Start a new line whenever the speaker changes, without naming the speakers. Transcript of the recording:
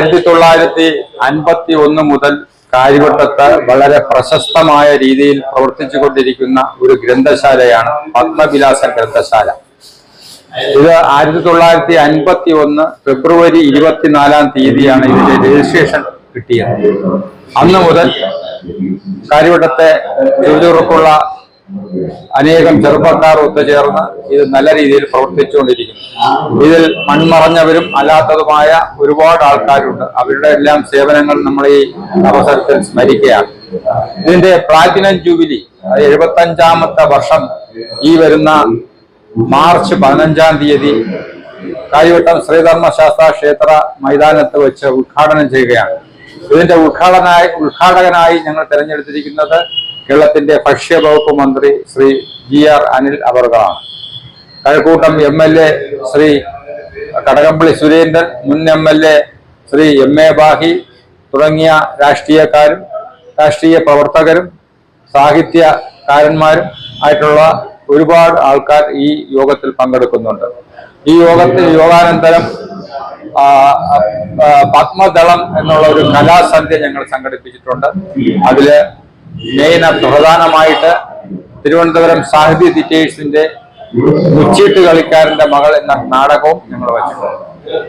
ആയിരത്തി തൊള്ളായിരത്തി അൻപത്തി ഒന്ന് മുതൽ കാര്യവട്ടത്ത് വളരെ പ്രശസ്തമായ രീതിയിൽ പ്രവർത്തിച്ചു കൊണ്ടിരിക്കുന്ന ഒരു ഗ്രന്ഥശാലയാണ് പത്മവിലാസ ഗ്രന്ഥശാല. ഇത് ആയിരത്തി തൊള്ളായിരത്തി അൻപത്തി ഒന്ന് ഫെബ്രുവരി ഇരുപത്തിനാലാം തീയതിയാണ് ഇതിന്റെ രജിസ്ട്രേഷൻ കിട്ടിയത്. അന്ന് മുതൽ കാര്യവട്ടത്തെ ചുറുചുറുക്കുള്ള അനേകം ചെറുപ്പക്കാർ ഒത്തുചേർന്ന് ഇത് നല്ല രീതിയിൽ പ്രവർത്തിച്ചുകൊണ്ടിരിക്കുന്നു. ഇതിൽ മൺമറഞ്ഞവരും അല്ലാത്തതുമായ ഒരുപാട് ആൾക്കാരുണ്ട്. അവരുടെ എല്ലാം സേവനങ്ങൾ നമ്മൾ ഈ അവസരത്തിൽ സ്മരിക്കുകയാണ്. ഇതിന്റെ പ്ലാറ്റിനം ജൂബിലി എഴുപത്തി അഞ്ചാമത്തെ വർഷം ഈ വരുന്ന മാർച്ച് പതിനഞ്ചാം തീയതി കാര്യവട്ടം ശ്രീധർമ്മശാസ്ത്ര ക്ഷേത്ര മൈതാനത്ത് വെച്ച് ഉദ്ഘാടനം ചെയ്യുകയാണ്. ഇതിന്റെ ഉദ്ഘാടനായി ഉദ്ഘാടകനായി ഞങ്ങൾ തെരഞ്ഞെടുത്തിരിക്കുന്നത് കേരളത്തിന്റെ ഭക്ഷ്യവകുപ്പ് മന്ത്രി Shri G R Anil അവർഗാണ് Kazhakkoottam M L A Shri Kadakampally Surendran മുൻ M L A Shri M A Baaghi തുടങ്ങിയ രാഷ്ട്രീയക്കാരും രാഷ്ട്രീയ പ്രവർത്തകരും സാഹിത്യകാരന്മാരും ആയിട്ടുള്ള ഒരുപാട് ആൾക്കാർ ഈ യോഗത്തിൽ പങ്കെടുക്കുന്നുണ്ട്. ഈ യോഗത്തിൽ യോഗാനന്തരം പത്മദളം എന്നുള്ള ഒരു കലാസന്ധ്യ ഞങ്ങൾ സംഘടിപ്പിച്ചിട്ടുണ്ട്. അതിൽ മെയിൻ പ്രധാനമായിട്ട് തിരുവനന്തപുരം സാഹിത്യ തിറ്റേഴ്സിന്റെ മുച്ചീട്ട് കളിക്കാരന്റെ മകൾ എന്ന നാടകവും ഞങ്ങൾ വച്ചിട്ടുണ്ട്.